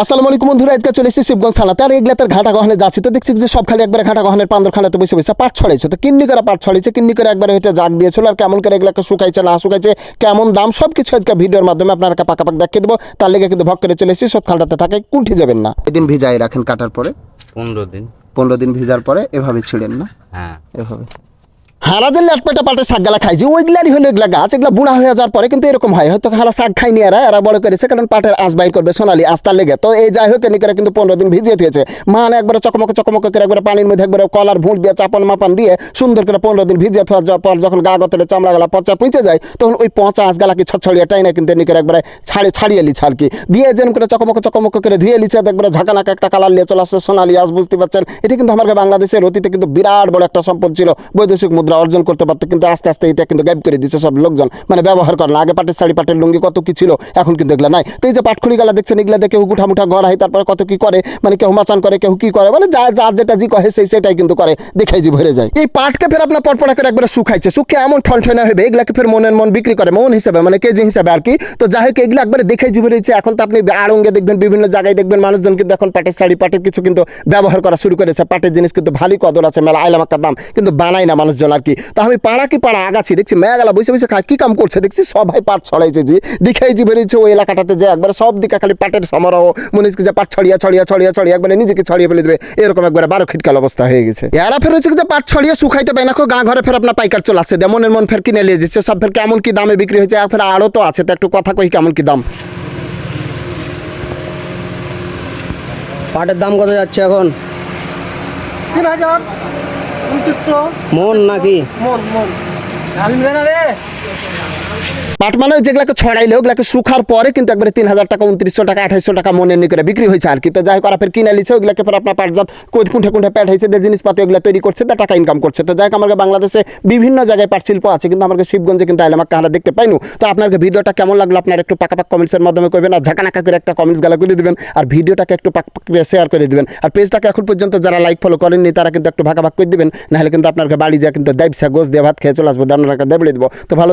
আসসালামু আলাইকুম বন্ধুরা আজকে চলে এসেছি শিবগঞ্জ থানাতে। আর এগুলা তার ঘাটা গহনে যাচ্ছি তো দেখছি যে সব খালি একবারে ঘাটা গহনের পান্দর খানাতে বসে বসে পাট ছড়াইছে। তো কিন্নি করে পাট ছড়াইছে কিন্নি করে একবারে হেঁটে জাগ দিয়েছিল আর কেমন করে এগুলোকে শুকাইছে না শুকাইছে কেমন দাম সব কিছু আজকে ভিডিওর মাধ্যমে আপনারা পাকাপাক দেখিয়ে দেবো। তার লেগে কিন্তু ভক করে চলে এসেছি সব খালটাতে থাকে কুণ্ঠি যাবেন না। এদিন ভিজাই রাখেন কাটার পরে? পনেরো দিন। পনেরো দিন ভিজার পরে এভাবে ছিঁড়েন না? হ্যাঁ। এভাবে। হারা যে ল্যাটপেটা পাটে শাকগালা খাই যে ওইগুলারই হলো এগুলা গাছ, এগুলা বুড়া হয়ে যাওয়ার পরে কিন্তু এরকম হয়। হয়তো হারা শাক খাইনি এরা এরা বড় করেছে কারণ পাটের আঁশ বাইর করবে সোনালি আস্তার লেগে। তো এই যাই হোক করে কিন্তু পনেরো দিন ভিজিয়ে দিয়েছে মানে একবারে চকমকে চকমকে করে একবারে পানির মধ্যে একবারে কলার ভুঁট দিয়ে চাপন মাপান দিয়ে সুন্দর করে পনেরো দিন ভিজিয়ে থাকার পর যখন গা গতলে চামড়া গলা পচা পুঁচে যায়, তখন ওই পচা আঁশগালাকে ছড়িয়ে টাই না কিন্তু এনি করে একবারে ছাড়ে ছাড়িয়ে লিছে আর কি দিয়ে যেন করে চকমকে চকমকে করে ধুয়ে লিছে একবারে ঝাঁকানাকা একটা কালার নিয়ে চলে আসছে সোনালি আঁশ, বুঝতে পারছেন? এটা কিন্তু আমার বাংলাদেশের অতীতে কিন্তু বিরাট বড় একটা সম্পদ ছিল বৈদেশিক মুদ্রা। অর্জন করতে পারতো, কিন্তু আস্তে আস্তে এটা কিন্তু গাইব করে দিচ্ছে সব লোকজন। মানে ব্যবহার করে, না, আগে পাটের শাড়ি, পাটের লুঙ্গি কত কি ছিল, এখন কিন্তু এগুলো নাই। তো এই যে পাটখুড়ি গালা দেখছেন, এগুলা দেখে উঠা মুঠা ঘর হয় তারপরে কত কি করে মানে কেউ মাচান করে, কেউ কি করে মানে যা যার যেটা জি কহে সেই সেটাই কিন্তু করে, দেখাই জি ভরে যায়। এই পাটকে ফের আপনার পটপড়া করে একবার শুকাইছে, শুকিয়ে এমন ঠনঠনা হবে এগুলাকে ফের মনের মন বিক্রি করে, মন হিসাবে মানে কেজি হিসাবে আর কি। তো যাই হোক, এগুলো একবারে দেখাই জি ভরেছে এখন তো আপনি আড়ঙ্গে দেখবেন, বিভিন্ন জায়গায় দেখবেন, মানুষজন কিন্তু এখন পাটের শাড়ি, পাটের কিছু কিন্তু ব্যবহার করা শুরু করেছে। পাটের জিনিস কিন্তু ভালোই কদর আছে, মেলা আইলামাক্কার দাম, কিন্তু বানায় না মানুষজন আর কি? তো আমি পাড়া কি পাড়া আগাছি? দেখছি মেয়াগালা বসে বসে খায় কি কাম করছে? দেখছি সবাই পাট ছড়াইছে যে দেখাই জি বেরিয়েছে ওই এলাকাটাতে যে একবার সব দিকে খালি পাটের সমারোহ। মনে হচ্ছে যে পাট ছড়িয়ে ছড়িয়ে ছড়িয়ে ছড়িয়ে একবারে নিজেকে ছড়িয়ে ফেলে দেবে। এরকম একবারে বারো খিটকাল অবস্থা হয়ে গেছে। এরা ফের হচ্ছে যে পাট ছড়িয়ে শুকাইতে পায় না খো গা ঘরে ফের আপনার পাইকার চলে আসছে মনের মন ফের কিনে নিয়ে যাচ্ছে। সব ফের কেমন কি দামে বিক্রি হয়েছে আর ফের আরও তো আছে তো একটু কথা কই কেমন কি দাম। পাটের দাম কত যাচ্ছে এখন? তিন হাজার। মন নাকি? মন মন। পাট মানে যেগুলোকে ছড়াইলে, ওগুলোকে শুকার পরে কিন্তু একবারে তিন হাজার টাকা, উনত্রিশশো টাকা, আঠাইশশো টাকা মনে নিয়ে করে বিক্রি হয়েছে আর কি। তো যাই হোক ফের কিনে লিছে ওগুলোকে ফের আপনার পাটজাত কোথ কুণ্ঠে কুণ্ঠে প্যাট হয়েছে যে জিনিসপাতি ওগুলো তৈরি করছে, তা টাকা ইনকাম করছে। তো যাই হোক আমার বাংলাদেশে বিভিন্ন জায়গায় পাট শিল্প আছে, কিন্তু আমাকে শিবগঞ্জে কিন্তু আইলামাক কাহারা দেখতে পাইনু। তো আপনার ভিডিওটা কেমন লাগল আপনার একটু পাকা পাক কমেন্টসের মাধ্যমে করবেন আর ঝাঁকানাকা করে একটা কমেন্টস গালা করে দিবেন, আর ভিডিওটাকে একটু পাক পাক করে শেয়ার করে দিবেন। আর পেজটাকে এখন পর্যন্ত যারা লাইক ফলো করেননি, তারা কিন্তু একটু ভাগাভাগ করে দিবেন, নাহলে কিন্তু আপনার বাড়ি যা কিন্তু দাইবসা গোস দিয়ে ভাত খেয়ে চলে আসব দেবড়ে দেবো। তো ভালো